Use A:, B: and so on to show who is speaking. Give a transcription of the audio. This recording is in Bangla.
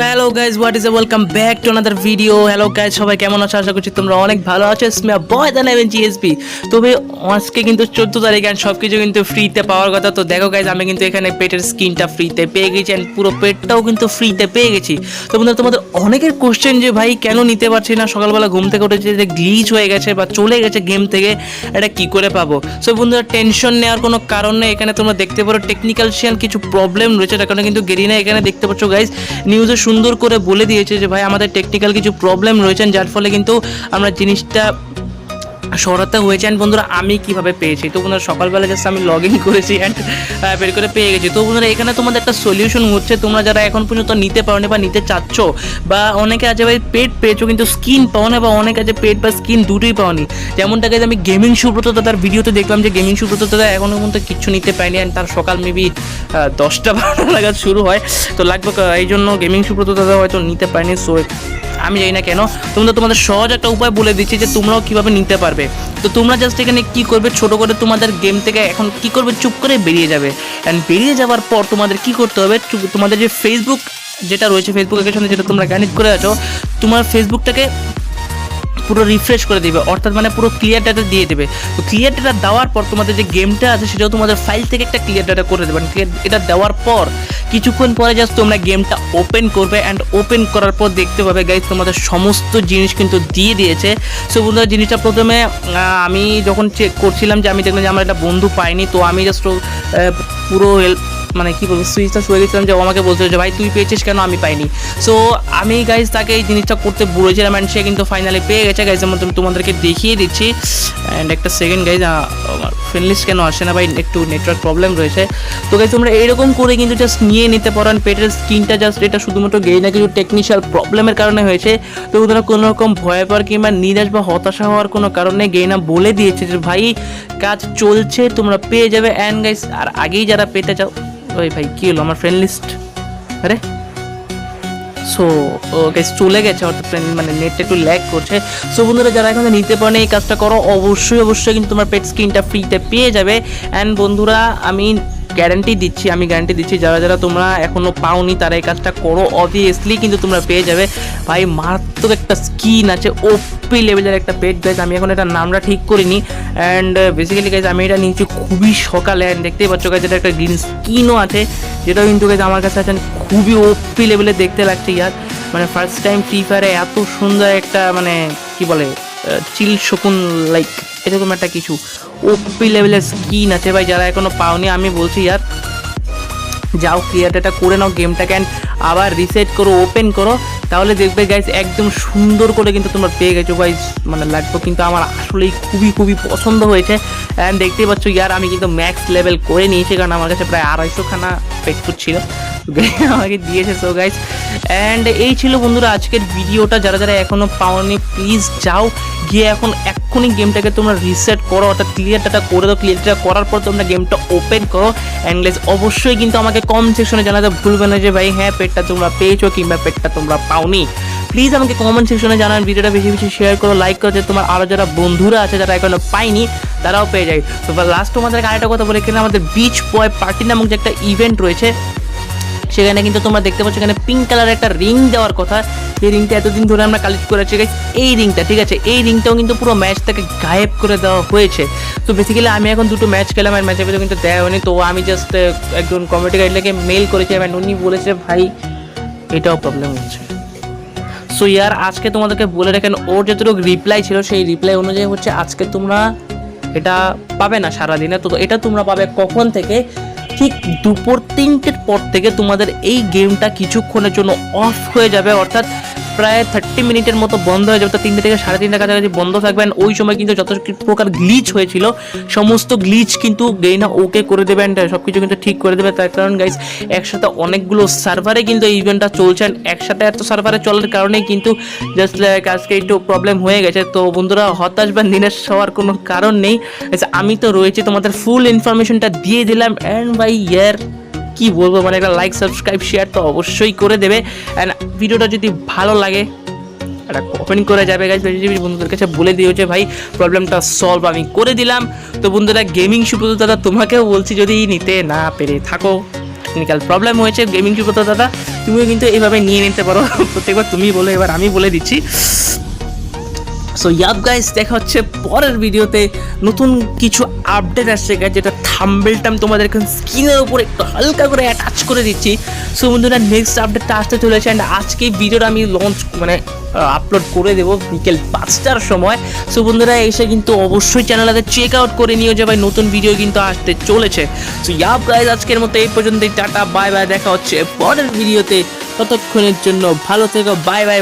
A: Hello guys what is a welcome back to another video hello guys সবাই কেমন আছো? আশা করছি তোমরা অনেক ভালো আছো। স্মিয়া বয় দ্য নেভেন জিএসপি তবে আজকে কিন্তু চোদ্দ তারিখ অ্যান্ড সব কিছু কিন্তু ফ্রিতে পাওয়ার কথা। তো দেখো গাইজ আমি কিন্তু এখানে পেটের স্কিনটা ফ্রিতে পেয়ে গেছি অ্যান্ড পুরো পেটটাও কিন্তু ফ্রিতে পেয়ে গেছি। তো বন্ধুরা, তোমাদের অনেকের কোশ্চেন যে ভাই, কেন নিতে পারছি না? সকালবেলা ঘুম থেকে উঠেছে যে গ্লিচ হয়ে গেছে বা চলে গেছে গেম থেকে, এটা কি করে পাবো? সো বন্ধুরা টেনশন নেওয়ার কোনো কারণ নেই। এখানে তোমরা দেখতে পারো টেকনিক্যাল কিছু প্রবলেম রয়েছে। তার কারণে কিন্তু গেরিনা এখানে দেখতে পাচ্ছ গাইজ নিউজে সুন্দর করে বলে দিয়েছে যে, ভাই, আমাদের টেকনিক্যাল কিছু প্রবলেম রয়েছেন, যার ফলে কিন্তু আমরা জিনিসটা সরাতে হয়েছে অ্যান্ড বন্ধুরা, আমি কীভাবে পেয়েছি? তো বন্ধুরা, সকালবেলা জাস্ট আমি লগ ইন করেছি অ্যান্ড বের করে পেয়ে গেছি। তো বন্ধুরা, এখানে তোমাদের একটা সলিউশন হচ্ছে। তোমরা যারা এখন পর্যন্ত নিতে পারোনি বা নিতে চাচ্ছ বা অনেকে আছে ভাই, পেট পেয়েছ কিন্তু স্কিন পাও না বা অনেকে আছে পেট বা স্কিন দুটোই পাওনি। যেমনটা গেছে আমি গেমিং সুব্রত দাদার ভিডিওতে দেখলাম যে গেমিং সুব্রত দাদা এখনও পর্যন্ত কিচ্ছু নিতে পারেনি অ্যান্ড তার সকাল মেবি দশটা বারোটা নাগাদ শুরু হয়। তো লাগবে এই জন্য গেমিং সুব্রত দাদা হয়তো নিতে পারেনি সো আমি জানি না কেন, তোমরা তোমাদের সহজ একটা উপায় বলে দিচ্ছি যে তোমরাও কীভাবে নিতে পারবে। তো তোমরা জাস্ট এখানে কী করবে, ছোট করে তোমাদের গেম থেকে এখন কি করবে, চুপ করে বেরিয়ে যাবে। অ্যান্ড বেরিয়ে যাওয়ার পর তোমাদের কি করতে হবে তোমাদের যে ফেসবুক যেটা রয়েছে ফেসবুক অ্যাকাউন্টে যেটা তোমরা কানেক্ট করে আছো, তোমার ফেসবুকটাকে পুরো রিফ্রেশ করে দিবে, অর্থাৎ মানে পুরো ক্লিয়ার ডাটা দিয়ে দেবে। তো ক্লিয়ার ডাটা দেওয়ার পর তোমাদের যে গেমটা আছে, সেটাও তোমাদের ফাইল থেকে একটা ক্লিয়ার ডাটা করে দেবে। ক্লিয়ার এটা দেওয়ার পর, কিছুক্ষণ পরে জাস্ট তোমরা গেমটা ওপেন করবে অ্যান্ড ওপেন করার পর দেখতে পাবে গাইজ তোমাদের সমস্ত জিনিস কিন্তু দিয়ে দিয়েছে। সো বন্ধুরা, জিনিসটা প্রথমে আমি যখন চেক করছিলাম যে আমি দেখলাম যে আমার একটা বন্ধু পাইনি তো আমি জাস্ট পুরো হেল্প মানে কি বলব, সুইচটা শুয়ে গেছিলাম যে ও আমাকে বলছিল যে, ভাই, তুই পেয়েছিস কেন? আমি পাইনি। সো আমি গাইজ তাকে এই জিনিসটা করতে বলেছিলাম অ্যান্ড সে কিন্তু ফাইনালি পেয়ে গেছে। গাইজ তুমি তোমাদেরকে দেখিয়ে দিচ্ছি। অ্যান্ড একটা সেকেন্ড গাইজ আমার ফ্রেন্ড লিস্ট কেন আসে না ভাই? একটু নেটওয়ার্ক প্রবলেম রয়েছে। তো গাইজ তোমরা এইরকম করে কিন্তু জাস্ট নিয়ে নিতে পারো পেটের স্কিনটা জাস্ট এটা শুধুমাত্র গেই না, কিছু টেকনিক্যাল প্রবলেমের কারণে হয়েছে। তো তোমরা কোনো রকম ভয় পাওয়ার কিংবা নিরাশ বা হতাশা হওয়ার কোনো কারণে গেইনা বলে দিয়েছে যে, ভাই, কাজ চলছে, তোমরা পেয়ে যাবে। অ্যান্ড গাইজ আর আগেই যারা পেতে চাও ওই ভাই, কী হলো? আমার ফ্রেন্ড লিস্ট আরে। সো গাইস চলে গেছে, অর্থাৎ ফ্রেন্ড মানে নেটটা একটু ল্যাক করছে। সো বন্ধুরা, যারা এখন নিতে পারেন এই কাজটা করো। অবশ্যই অবশ্যই কিন্তু তোমার পেট স্ক্রিনটা ফ্রিতে পেয়ে যাবে। অ্যান্ড বন্ধুরা, আমি গ্যারান্টি দিচ্ছি, আমি গ্যারান্টি দিচ্ছি, যারা যারা তোমরা এখনও পাওনি, তারা এই কাজটা করো। অবভিয়াসলি কিন্তু তোমরা পেয়ে যাবে। ভাই, মারাত্মক একটা স্কিন আছে ওপি লেভেলের একটা পেট গাইজ আমি এখন এটা নামটা ঠিক করিনি। অ্যান্ড বেসিক্যালি গাইজ আমি এটা নিয়েছি খুবই সকালে অ্যান্ড দেখতেই পাচ্ছ গাইজ এটা একটা গ্রিন স্কিনও আছে, যেটাও কিন্তু গাইজ আমার কাছে আছে খুবই ওপি লেভেলে দেখতে লাগছে, ইয়ার। মানে ফার্স্ট টাইম ফ্রি ফায়ারে এত সুন্দর একটা মানে কি বলে চিল শকুন লাইক এরকম একটা কিছু। ওপি লেভেলের স্কিন আছে ভাই, যারা এখনও পাওনি, আমি বলছি ইয়ার যাও ক্লিয়ার ডাটা করে নাও গেমটাকে and আবার রিসেট করো ওপেন করো, তাহলে দেখবে গাইজ একদম সুন্দর করে কিন্তু তোমরা পেয়ে গেছো গাইজ মানে লাগবে কিন্তু আমার আসলেই খুবই খুবই পছন্দ হয়েছে। অ্যান্ড দেখতেই পাচ্ছ, ইয়ার আমি কিন্তু ম্যাক্স লেভেল করে নিয়েছি, কারণ আমার কাছে প্রায় আড়াইশো খানা পেটফুট ছিল। আমাকে দিয়েছে সো গাইজ অ্যান্ড এই ছিল বন্ধুরা আজকের ভিডিওটা যারা যারা এখনও পাওনি প্লিজ যাও, গিয়ে এখন এক্ষুনি গেমটাকে তোমরা রিসেট করো, অর্থাৎ ক্লিয়ার ডাটা করে দাও। ক্লিয়ার ডাটা করার পর তোমরা গেমটা ওপেন করো। অ্যান্ড গাইজ অবশ্যই কিন্তু আমাকে কম সেকশনে জানাতে ভুলবে না যে, ভাই হ্যাঁ পেটটা তোমরা পেয়েছ কিংবা পেটটা তোমরা পাওনি? প্লিজ আমাকে কমেন্ট সেকশনে জানান ভিডিওটা বেশি বেশি শেয়ার করো লাইক করো যে তোমার আরও যারা বন্ধুরা আছে, যারা এখনও পাইনি তারাও পেয়ে যায়। তো লাস্ট তোমাদেরকে আরেকটা কথা বলে এখানে আমাদের বিচ বয় পার্টি নামক যে একটা ইভেন্ট রয়েছে সেখানে কিন্তু তোমরা দেখতে পাচ্ছ এখানে পিঙ্ক কালারের একটা রিং দেওয়ার কথা। এই রিংটা এতদিন ধরে আমরা কালেক্ট করেছি। এই রিংটা ঠিক আছে? এই রিংটাও কিন্তু পুরো ম্যাচ থেকে গায়েব করে দেওয়া হয়েছে। তো বেসিক্যালি আমি এখন দুটো ম্যাচ খেলাম আর ভিতরে কিন্তু দেওয়া হয়নি। তো আমি জাস্ট একজন কমিটি গাইডলাকে মেল করেছি এবং উনি বলেছে, ভাই, এটাও প্রবলেম হচ্ছে। সো ইয়ার, আজকে তোমাদেরকে বলে রাখেন ওর যতটুকু রিপ্লাই ছিল, সেই রিপ্লাই অনুযায়ী হচ্ছে, আজকে তোমরা এটা পাবে না সারাদিনে। তো এটা তোমরা পাবে কখন থেকে? ঠিক দুপুর তিনটের পর থেকে তোমাদের এই গেমটা কিছুক্ষণের জন্য অফ হয়ে যাবে অর্থাৎ প্রায় থার্টি মিনিটের মতো বন্ধ হয়ে যাবে। তো তিনটে থেকে সাড়ে তিনটার কাছাকাছি বন্ধ থাকবেন ওই সময় কিন্তু যত প্রকার গ্লিচ হয়েছিল। সমস্ত গ্লিচ কিন্তু গেইনা ওকে করে দেবেন সব কিছু কিন্তু ঠিক করে দেবে। তার কারণ গাইজ একসাথে অনেকগুলো সার্ভারে কিন্তু এই ইভেন্টটা চলছে। একসাথে এত সার্ভারে চলার কারণেই কিন্তু জাস্ট লাইক আজকে একটু প্রবলেম হয়ে গেছে। তো বন্ধুরা, হতাশ বা নিরাশ হওয়ার কোনো কারণ নেই। আমি তো রয়েছি, তোমাদের ফুল ইনফরমেশনটা দিয়ে দিলাম। অ্যান্ড বাই ইয়ার কি বলব মানে একটা লাইক সাবস্ক্রাইব শেয়ার তো অবশ্যই করে দেবে। অ্যান্ড ভিডিওটা যদি ভালো লাগে, একটা কমেন্ট করে যাবে বেশি বন্ধুদের কাছে বলে দিও যে ভাই প্রবলেমটা সলভ আমি করে দিলাম। তো বন্ধুরা গেমিং সুব্রত দাদা, তোমাকেও বলছি, যদি নিতে না পেরে থাকো টেকনিক্যাল প্রবলেম হয়েছে গেমিং কি করতে দাদা, তুমিও কিন্তু এইভাবে নিয়ে নিতে পারো। প্রত্যেকবার তুমি বলে, এবার আমি বলে দিচ্ছি। সো ইয়াব গাইস দেখা হচ্ছে পরের ভিডিওতে। নতুন কিছু আপডেট আসছে guys, যেটা থাম্বেলটা আমি তোমাদের স্ক্রিনের উপর একটু হালকা করে অ্যাটাচ করে দিচ্ছি। সো বন্ধুরা নেক্সট আপডেটটা আসতে চলেছে অ্যান্ড আজকে ভিডিওটা আমি লঞ্চ মানে আপলোড করে দেবো বিকেল পাঁচটার সময়। সো বন্ধুরা এসে কিন্তু অবশ্যই চ্যানেলটাকে চেক আউট করে নিও যে ভাই নতুন ভিডিও কিন্তু আসতে চলেছে। সো ইয়াব গাইজ আজকের মতো এই পর্যন্তই টাটা বাই বাই দেখা হচ্ছে পরের ভিডিওতে ততক্ষণের জন্য ভালো থেকো বাই বাই